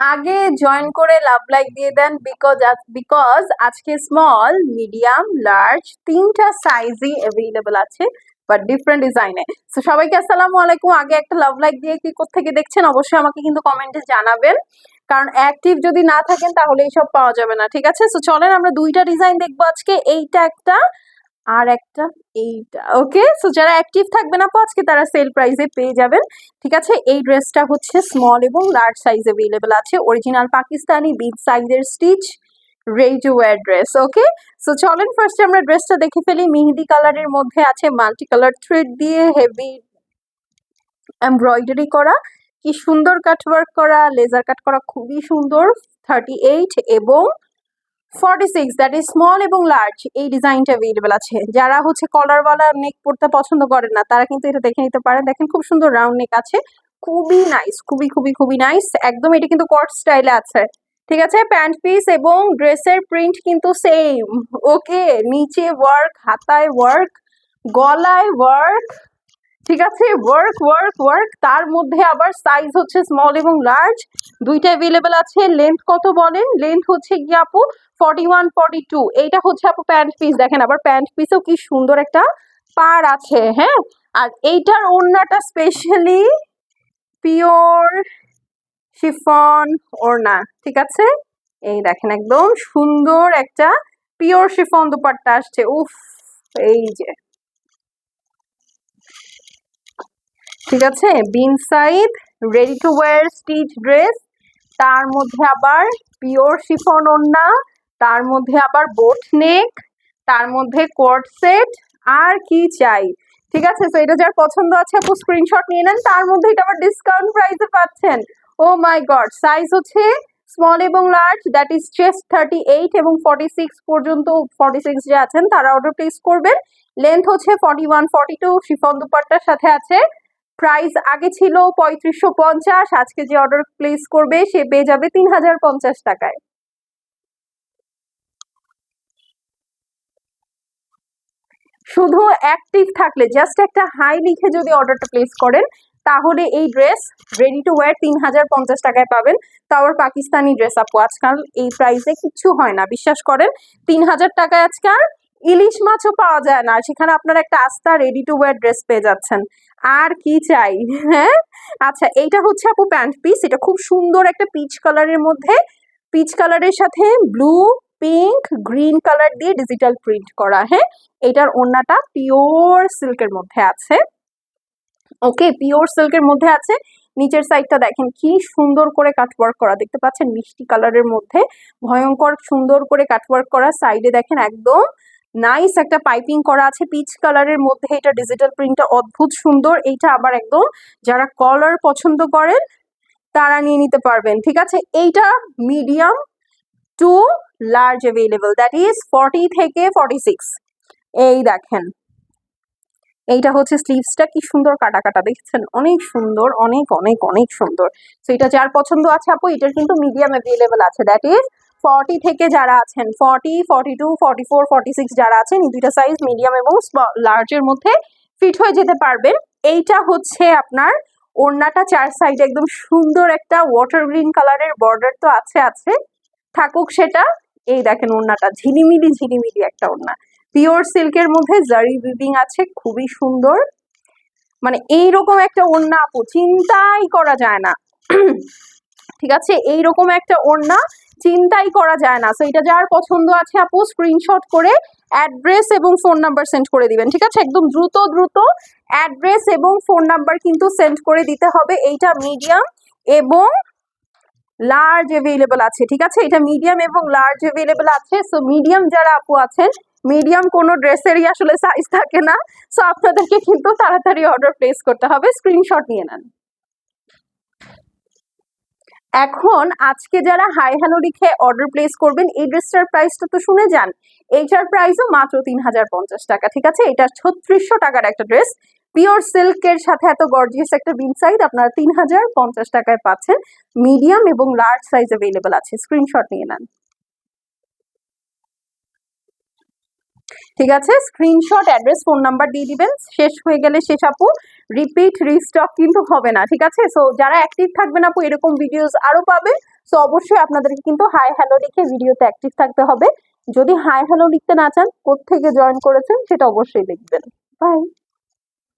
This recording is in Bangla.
আগে জয়েন করে লাভ লাইক দিয়ে দেন বিকজ বিকজ আজকে স্মল মিডিয়াম লার্জ তিনটা সাইজই অ্যাভেলেবল আছে বাট ডিফারেন্ট ডিজাইনে সো সবাইকে আসসালামু আলাইকুম। আগে একটা লাভ লাইক দিয়ে কি থেকে দেখছেন, অবশ্যই আমাকে কিন্তু কমেন্টে জানাবেন। কারণ অ্যাক্টিভ যদি না থাকেন, তাহলে এইসব পাওয়া যাবে না, ঠিক আছে? সো চলেন আমরা দুইটা ডিজাইন দেখব আজকে। এইটা একটা আর একটা এইটা ওকে সো যারা অ্যাক্টিভ থাকবেন আপু, আজকে তারা সেল প্রাইসে পেয়ে যাবেন। ঠিক আছে? এই ড্রেসটা হচ্ছে স্মল এবং লার্জ সাইজ অ্যাভেলেবল আছে। অরিজিনাল পাকিস্তানি বিগ সাইজের stitch to wear dress okay so চলেন ফার্স্ট আমরা ড্রেসটা দেখে ফেলি। মেহেদি কালারের মধ্যে আছে মাল্টি কালার থ্রেড দিয়ে হেভি এমব্রয়ডারি করা। কি সুন্দর কাটওয়ার্ক করা। লেজার কাট করা খুবই সুন্দর। থার্টি এইট এবং forty six that is small এবং লার্জ এই ডিজাইনটা অ্যাভেলেবেল আছে। যারা হচ্ছে কলারওয়ালা নেক পড়তে পছন্দ করেন না, তারা কিন্তু এটা দেখে নিতে পারেন। দেখেন খুব সুন্দর রাউন্ড নেক আছে। খুবই নাইস খুবই খুবই খুবই নাইস একদম এটা কিন্তু কট স্টাইলে আছে। ঠিক আছে? প্যান্ট পিস এবং ড্রেসের প্রিন্ট কিন্তু সেম ওকে নিচে ওয়ার্ক হাতায় ওয়ার্ক গলায় ওয়ার্ক ঠিক আছে? ওয়ার্ক ওয়ার্ক ওয়ার্ক তার মধ্যে আবার সাইজ হচ্ছে স্মল এবং লার্জ দুইটা অ্যাভেলেবেল আছে। লেন্থ কত বলেন? লেন্থ হচ্ছে কি আপু ফর্টি ওয়ান ফর্টি টু এইটা হচ্ছে আপু প্যান্ট পিস দেখেন আবার প্যান্ট পিসেও কি সুন্দর একটা পার আছে হ্যাঁ? আর এইটার ওড়নাটা স্পেশালি পিওর শিফন ওড়না, ঠিক আছে? এই দেখেন একদম সুন্দর একটা পিওর শিফন দুপাট্টা আসছে। উফ, এই যে। ঠিক আছে? বিন side ready to wear stitch dress তার মধ্যে আবার পিওর শিফন ওড়না, তার মধ্যে আবার বোট নেক তার মধ্যে কোয়ার্ড সেট আর কি চাই? ঠিক আছে? তো এটা যার পছন্দ আছে, আপু স্ক্রিনশট নিয়ে নেন, তার মধ্যে এটা আবার ডিসকাউন্ট প্রাইসে পাচ্ছেন। ও মাই গড সাইজ হচ্ছে স্মল এবং large that is chest thirty eight এবং ফর্টি সিক্স পর্যন্ত ফর্টি সিক্স যে আছেন, তারা অর্ডার প্লেস করবেন। লেন্থ হচ্ছে forty one forty two chiffon দুপাট্টার সাথে আছে। প্রাইস আগে ছিল পঁয়ত্রিশশো পঞ্চাশ, আজকে যে অর্ডার প্লেস করবে সে পেয়ে যাবে তিন হাজার পঞ্চাশ টাকায়। শুধু অ্যাক্টিভ থাকলে জাস্ট একটা হাই লিখে যদি অর্ডারটা প্লেস করেন, তাহলে এই ড্রেস রেডি টু ওয়্যার তিন হাজার পঞ্চাশ টাকায় পাবেন। তাও পাকিস্তানি ড্রেস আপু, আজকাল এই প্রাইসে কিচ্ছু হয় না। বিশ্বাস করেন তিন হাজার টাকায় আজকাল ইলিশ মাছও পাওয়া যায় না। সেখানে আপনারা একটা আস্থা রেডি টু ওয়্যার ড্রেস পেয়ে যাচ্ছেন। আর কি চাই? হ্যাঁ? আচ্ছা এইটা হচ্ছে আপু প্যান্ট পিস এটা খুব সুন্দর একটা পিচ কালারের মধ্যে। পিচ কালারের সাথে ব্লু পিঙ্ক গ্রিন কালার দিয়ে ডিজিটাল প্রিন্ট করা। হ্যাঁ? এটার ওড়নাটা পিওর সিল্কের মধ্যে আছে। ওকে পিওর সিল্কের মধ্যে আছে। নিচের সাইডটা দেখেন কি সুন্দর করে কাটওয়ার্ক করা। দেখতে পাচ্ছেন মিষ্টি কালারের মধ্যে। ভয়ঙ্কর সুন্দর করে কাটওয়ার্ক করা। সাইডে দেখেন একদম নাইস একটা পাইপিং করা আছে পিচ কালারের মধ্যে এটা ডিজিটাল প্রিন্টটা অদ্ভুত সুন্দর। এইটা আবার একদম যারা কলার পছন্দ করেন, তারা নিয়ে নিতে পারবেন, ঠিক আছে? এইটা medium to large available that is forty থেকে ফর্টি সিক্স এই দেখেন। এইটা হচ্ছে স্লিভসটা কি সুন্দর কাটা কাটা দেখছেন? অনেক সুন্দর, অনেক অনেক অনেক সুন্দর। তো এটা যার পছন্দ আছে আপু, এটার কিন্তু মিডিয়াম অ্যাভেলেবেল আছে দ্যাট ইজ ফর্টি থেকে যারা আছেন forty forty two forty four forty six যারা আছেন, এই দুইটা সাইজ মিডিয়াম এবং লার্জের মধ্যে ফিট হয়ে যেতে পারবেন। এইটা হচ্ছে আপনার ওড়নাটা চার সাইড একদম সুন্দর একটা ওয়াটার গ্রিন কালারের বর্ডার তো আছে আছে। থাকুক সেটা। এই দেখেন ওড়নাটা ঝিলিমিলি ঝিলিমিলি একটা ওড়না। পিওর সিল্কের মধ্যে জারি বিবিং আছে, খুবই সুন্দর। মানে এইরকম একটা ওড়না আপু, চিন্তাই করা যায় না। ঠিক আছে? এইরকম একটা ওড়না চিন্তাই করা যায় না। সো এটা যার পছন্দ আছে আপু স্ক্রিনশট করে অ্যাড্রেস এবং ফোন নাম্বার সেন্ড করে দিবেন, ঠিক আছে? একদম দ্রুত দ্রুত অ্যাড্রেস এবং ফোন নাম্বার কিন্তু সেন্ড করে দিতে হবে। এইটা মিডিয়াম এবং লার্জ অ্যাভেলেবল আছে, ঠিক আছে? এটা মিডিয়াম এবং লার্জ অ্যাভেলেবল আছে। সো মিডিয়াম যারা আপু আছেন মিডিয়াম কোনো ড্রেসেরই আসলে সাইজ থাকে না। সো আপনাদেরকে কিন্তু তাড়াতাড়ি অর্ডার প্লেস করতে হবে। স্ক্রিনশট নিয়ে নেন। এখন আজকে যারা হাই হ্যালো লিখে অর্ডার প্লেস করবেন, এই ড্রেসটার প্রাইসটা তো শুনে যান। এইটার প্রাইসও মাত্র তিন হাজার পঞ্চাশ টাকা, ঠিক আছে? এটা ছত্রিশশো টাকার একটা ড্রেস পিওর সিল্কের সাথে এত গর্জিয়াস একটা বিন সাইজ আপনারা তিন হাজার পঞ্চাশ টাকায় পাচ্ছেন। মিডিয়াম এবং লার্জ সাইজ অ্যাভেলেবেল আছে। স্ক্রিনশট নিয়ে নেন। ঠিক আছে? স্ক্রিনশট অ্যাড্রেস ফোন নাম্বার দিয়ে দিবেন। শেষ হয়ে গেলে শেষ আপু। রিপিট রিস্টক কিন্তু হবে না, ঠিক আছে? সো যারা অ্যাক্টিভ থাকবেন আপু, এরকম ভিডিওস আরও পাবে। সো অবশ্যই আপনাদেরকে কিন্তু হাই হ্যালো লিখে ভিডিওতে অ্যাক্টিভ থাকতে হবে। যদি হাই হ্যালো লিখতে না চান, কোত্থেকে জয়েন করেছেন, সেটা অবশ্যই লিখবেন বাই